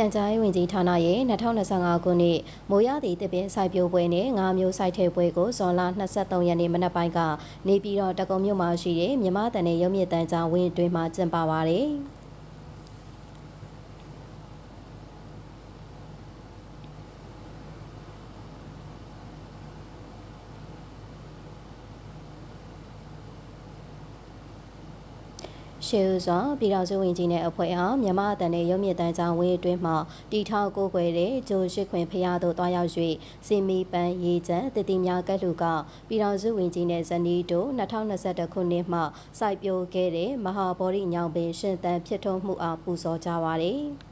ပြန်ကြားရေးဝန်ကြီးဌာနရဲ့2025ခုနှစ်မိုးရသည့်တပင်းစိုက်ပျိုးပွဲနဲ့ငါးမျိုးစိုက်ထည့်ပွဲကိုဇွန်လ23ရက်နေ့မနက်ပိုင်းကနေပြည်တော်တကုံမြို့မှာရှိတဲ့မြမတန်နယ်ရုံမြင့်တန်းကျောင်းဝင်းအတွင်းမှာကျင်းပပါရယ်။ ရှေးဦးစွာပြည်တော်စုဝင်ကြီးနဲ့အဖွဲ့အားမြန်မာအတန်နဲ့ရုံမြင့်တန်းချောင်းဝင်းအတွင်းမှတီထောက်ကိုကွယ်တဲ့ဂျိုရှိခွင်ဖရာတို့တွားရောက်၍စီမီပန်းရေးချံတတိများကတ်လူကပြည်တော်စုဝင်ကြီးနဲ့ဇနီးတို့2021ခုနှစ်မှစိုက်ပျိုးခဲ့တဲ့မဟာဗောဓိညောင်ပင်ရှင်သန်ဖြစ်ထွန်းမှုအားပူဇော်ကြပါရယ်။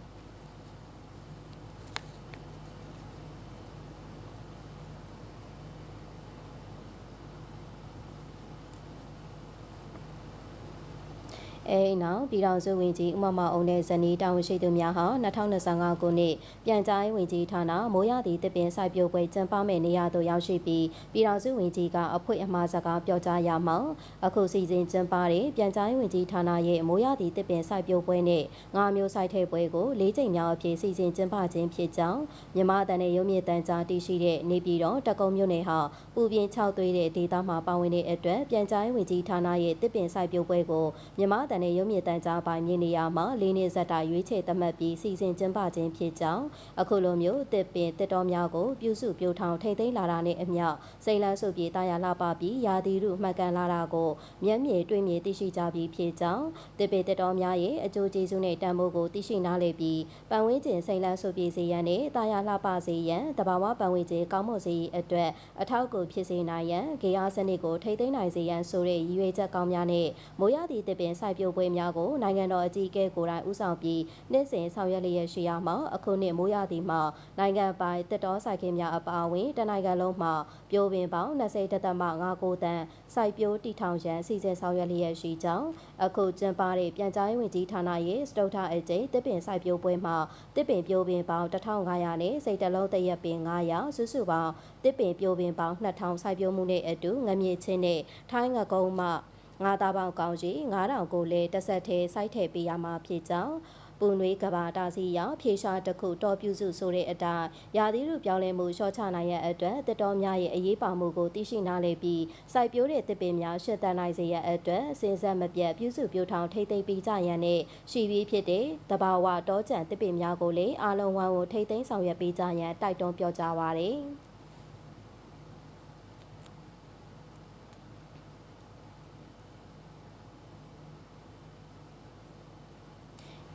အဲနောက်ပြည်တော်စုဝင်ကြီးဥမမအောင်နဲ့ဇနီးတာဝန်ရှိသူများဟာ2025ခုနှစ်ပြန်ကြားရေးဝင်ကြီးဌာနမိုးရသည့်တပင်စိုက်ပျိုးပွဲကျင်းပမယ့်နေရာသို့ရောက်ရှိပြီးပြည်တော်စုဝင်ကြီးကအဖွင့်အမှားစကားပြောကြားရမှာအခုစီစဉ်ကျင်းပတဲ့ပြန်ကြားရေးဝင်ကြီးဌာနရဲ့မိုးရသည့်တပင်စိုက်ပျိုးပွဲနဲ့ငါးမျိုးစိုက်ထဲပွဲကို၄ချိန်မြောက်အဖြစ်စီစဉ်ကျင်းပခြင်းဖြစ်ကြောင်းမြန်မာတန်တဲ့ရုံမြင့်တန်ကြားတည်ရှိတဲ့နေပြည်တော်တကုံမြို့နယ်ဟာပူပြင်း6သွေးတဲ့ဒေသမှာပါဝင်တဲ့အတွက်ပြန်ကြားရေးဝင်ကြီးဌာနရဲ့တပင်စိုက်ပျိုးပွဲကိုမြန်မာတန်တဲ့ရုံမြင့်တန်ကြားပိုင်းမြေနေရာမှာလေးနှစ်ဆက်တာရွေးချယ်သတ်မှတ်ပြီးစီစဉ်ကျင်းပခြင်းဖြစ်ကြောင်းအခုလိုမျိုးတစ်ပင်တစ်တော်များကိုပြုစုပြိုထောင်ထိမ့်သိမ်းလာတာနဲ့အမျှစိန်လန်းစုပြေတာယာလာပါပြီးယာတီရုမှတ်ကန်လာတာကိုမျက်မြေတွေ့မြေသိရှိကြပြီးဖြစ်ကြောင်းတစ်ပင်တစ်တော်များရဲ့အကျိုးကျေးဇူးနဲ့တန်ဖိုးကိုသိရှိနားလည်ပြီးပတ်ဝန်းကျင်စိန်လန်းစုပြေစေရန်နဲ့တာယာလာပါစေရန်တဘာဝပတ်ဝန်းကျင်ကောင်းမွန်စေရေးအတွက်အထောက်အကူဖြစ်စေနိုင်ရန်ဂေယစနစ်ကိုထိမ့်သိမ်းနိုင်စေရန်ဆိုတဲ့ရည်ရွယ်ချက်ကောင်းများနဲ့မိုးရသည့်တစ်ပင်စိုက်ပျိုးပွဲများကိုနိုင်ငံတော်အကြီးအကဲကိုယ်တိုင်ဦးဆောင်ပြီးနှစ်စဉ်ဆောင်ရွက်လျက်ရှိရမှာအခုနှစ်မိုးရသည့်မှာနိုင်ငံပိုင်တက်တော်ဆိုင်ကင်းများအပါအဝင်တနိုင်ငံလုံးမှာပြိုပင်ပေါင်း20တသမ9တန်းစိုက်ပျိုးတီထောင်ရန်စီစဉ်ဆောင်ရွက်လျက်ရှိကြောင်းအခုကျင်းပတဲ့ပြန်ကြားရေးဝန်ကြီးဌာနရဲ့စတုထအကျိတစ်ပင်စိုက်ပျိုးပွဲမှာတစ်ပင်ပြိုပင်ပေါင်း1500နဲ့စိတ်တလုံးတရက်ပင်900စုစုပေါင်းတစ်ပင်ပြိုပင်ပေါင်း2000စိုက်ပျိုးမှုနဲ့အတူငမြေချင်းနဲ့ထိုင်းငကုံးမှ ငါးသားပေါင်းကောင်းကြီး9000ကိုလည်းတစ်ဆက်သေးစိုက်ထည့်ပေးရမှာဖြစ်ကြောင်းပူနွေးကဘာတာစီရောက်ဖြေရှားတစ်ခုတော်ပြုစုဆိုတဲ့အတိုင်းရာသီဥတုပြောင်းလဲမှုလျှော့ချနိုင်ရတဲ့အတွက်တစ်တော်များရဲ့အရေးပါမှုကိုသိရှိနားလည်ပြီးစိုက်ပျိုးတဲ့တစ်ပင်များရှင်းသန်နိုင်စေရတဲ့အတွက်စဉ်ဆက်မပြတ်ပြုစုပြောင်းထောင်ထိမ့်သိမ်းပေးကြရန်နဲ့ရှိပြီးဖြစ်တဲ့တဘာဝတောကြံတစ်ပင်များကိုလည်းအားလုံးဝိုင်းကိုထိမ့်သိမ်းဆောင်ရွက်ပေးကြရန်တိုက်တွန်းပြောကြားပါရယ်။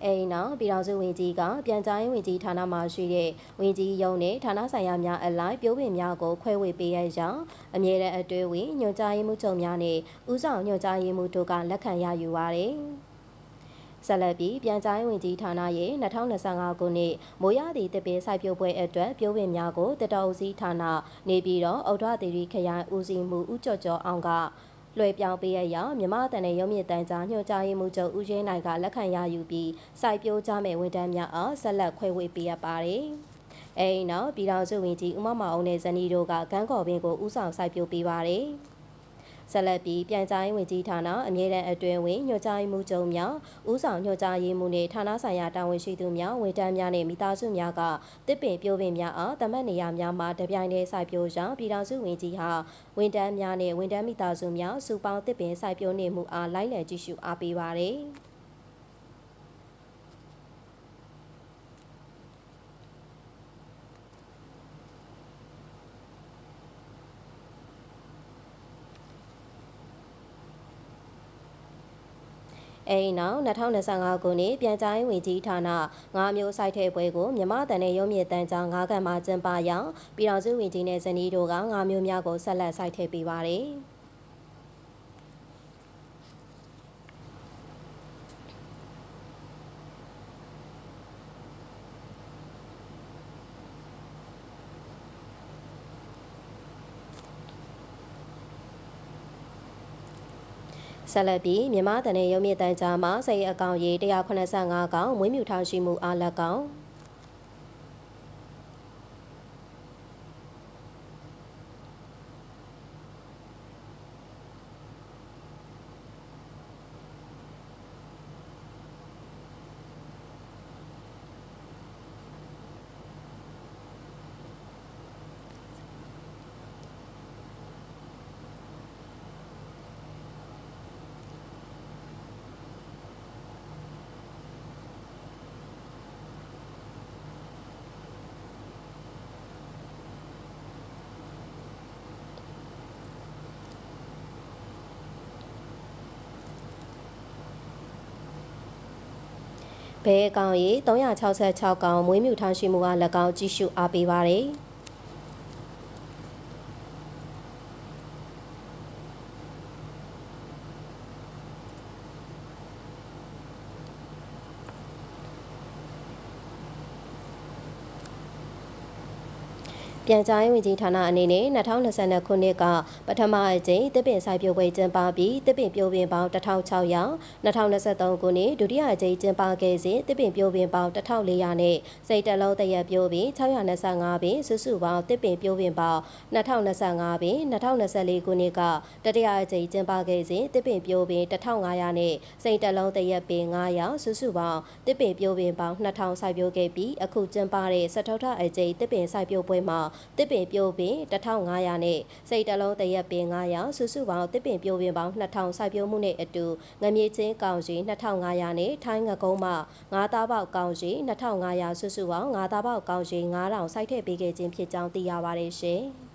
အိမ်နောက်ပြည်တော်စုဝင်ကြီးကပြန်ကြားရေးဝင်ကြီးဌာနမှရှိတဲ့ဝင်ကြီးရုံးနဲ့ဌာနဆိုင်ရာများအလိုက်ပြိုးပင်များကိုခွဲဝေပေးရကြောင်းအမြဲတမ်းအတွေ့အဝင်ညွှန်ကြားရေးမှူးချုပ်များနဲ့ဦးဆောင်ညွှန်ကြားရေးမှူးတို့ကလက်ခံရယူပါရယ်ဆက်လက်ပြီးပြန်ကြားရေးဝန်ကြီးဌာနရဲ့2025ခုနှစ်မိုးရသည့်တပင်းစိုက်ပျိုးပွဲအတွက်ပြိုးပင်များကိုတတော်ဦးစီးဌာနနေပြည်တော်အော်ဒသီရိခရိုင်ဦးစီးမှုဦးကျော်ကျော်အောင်က လွှဲပြောင်းပေးရရောက်မြမတန်တဲ့ရုံမြင့်တန်းကြားညွှန်ကြားရေးမှူးချုပ်ဦးရင်းနိုင်ကလက်ခံရယူပြီးစိုက်ပျိုးကြမဲ့ဝန်ထမ်းများအားဆက်လက်ခွဲဝေပေးရပါတယ်။အဲဒီနောက်ပြည်ထောင်စုဝန်ကြီးဦးမမအောင်နဲ့ဇနီးတို့ကကန်းကော်ပင်ကိုဦးဆောင်စိုက်ပျိုးပေးပါတယ်။ ဆက်လက်ပြီးပြန်ကြားရေးဝန်ကြီးဌာနအမြဲတမ်းအတွင်းဝင်ညွှန်ကြားရေးမှူးချုပ်များဦးဆောင်ညွှန်ကြားရေးမှူးနဲ့ဌာနဆိုင်ရာတာဝန်ရှိသူများဝန်ထမ်းများနဲ့မိသားစုများကတစ်ပင်ပြိုးပင်များအားတမတ်နေရာများမှာတပြိုင်တည်းစိုက်ပျိုးကြောင်းပြည်ထောင်စုဝန်ကြီးဟာဝန်ထမ်းများနဲ့ဝန်ထမ်းမိသားစုများစုပေါင်းတစ်ပင်စိုက်ပျိုးနေမှုအားလိုက်လံကြည့်ရှုအားပေးပါရယ်။ အဲဒီနောက်2025ခုနှစ်ပြန်ကြားရေးဝန်ကြီးဌာနငါးမျိုးစိုက်ထဲပွဲကိုမြမတန်နဲ့ရုံးမြင့်တန်းကြောင်းငါးကန်မှာကျင်းပရာပြည်တော်စုဝန်ကြီးနဲ့ဇနီးတို့ကငါးမျိုးများကိုဆက်လက်စိုက်ထဲပေးပါတယ်။ ဆက်လက်ပြီးမြန်မာတန်တဲ့ရုံမြင့်တန်းကြားမှာစိတ်အကောင်ရေး185ကောင်မွေးမြူထားရှိမှုအားလက်ကောင် ဘဲအကောင်ရေ366ကောင်မွေးမြူထားရှိမှုက၎င်းကြည့်ရှုအားပေးပါရယ် ပြန်ကြားရေးဝန်ကြီးဌာနအနေနဲ့2020ခုနှစ်ကပထမအကြိမ်တစ်ပင်ဆိုင်ပြိုပွဲကျင်းပပြီးတစ်ပင်ပြိုပင်ပေါင်း1600 2023ခုနှစ်ဒုတိယအကြိမ်ကျင်းပခဲ့စဉ်တစ်ပင်ပြိုပင်ပေါင်း1400နဲ့စိတ်တလုံးတရက်ပြိုပင်625ပင်စုစုပေါင်းတစ်ပင်ပြိုပင်ပေါင်း2025ပင်2024ခုနှစ်ကတတိယအကြိမ်ကျင်းပခဲ့စဉ်တစ်ပင်ပြိုပင်1500နဲ့စိတ်တလုံးတရက်ပင်900စုစုပေါင်းတစ်ပင်ပြိုပင်ပေါင်း2000စိုက်ပြိုခဲ့ပြီးအခုကျင်းပတဲ့စတုထအကြိမ်တစ်ပင်စိုက်ပြိုပွဲမှာတစ်ပင်ပြိုပင်1500နဲ့စိတ်တလုံးတရက်ပင်900စုစုပေါင်းတစ်ပင်ပြိုပင်ပေါင်း2000စိုက်ပြိုမှုနဲ့အတူငမြေချင်းကောင်စီ2500နဲ့ထိုင်းငကုံးမှငါးသားပေါက်ကောင်စီ2500စုစုပေါင်းငါးသားပေါက်ကောင်စီ9000စိုက်ထည့်ပေးခဲ့ခြင်းဖြစ်ကြောင်းသိရပါတယ်ရှင်။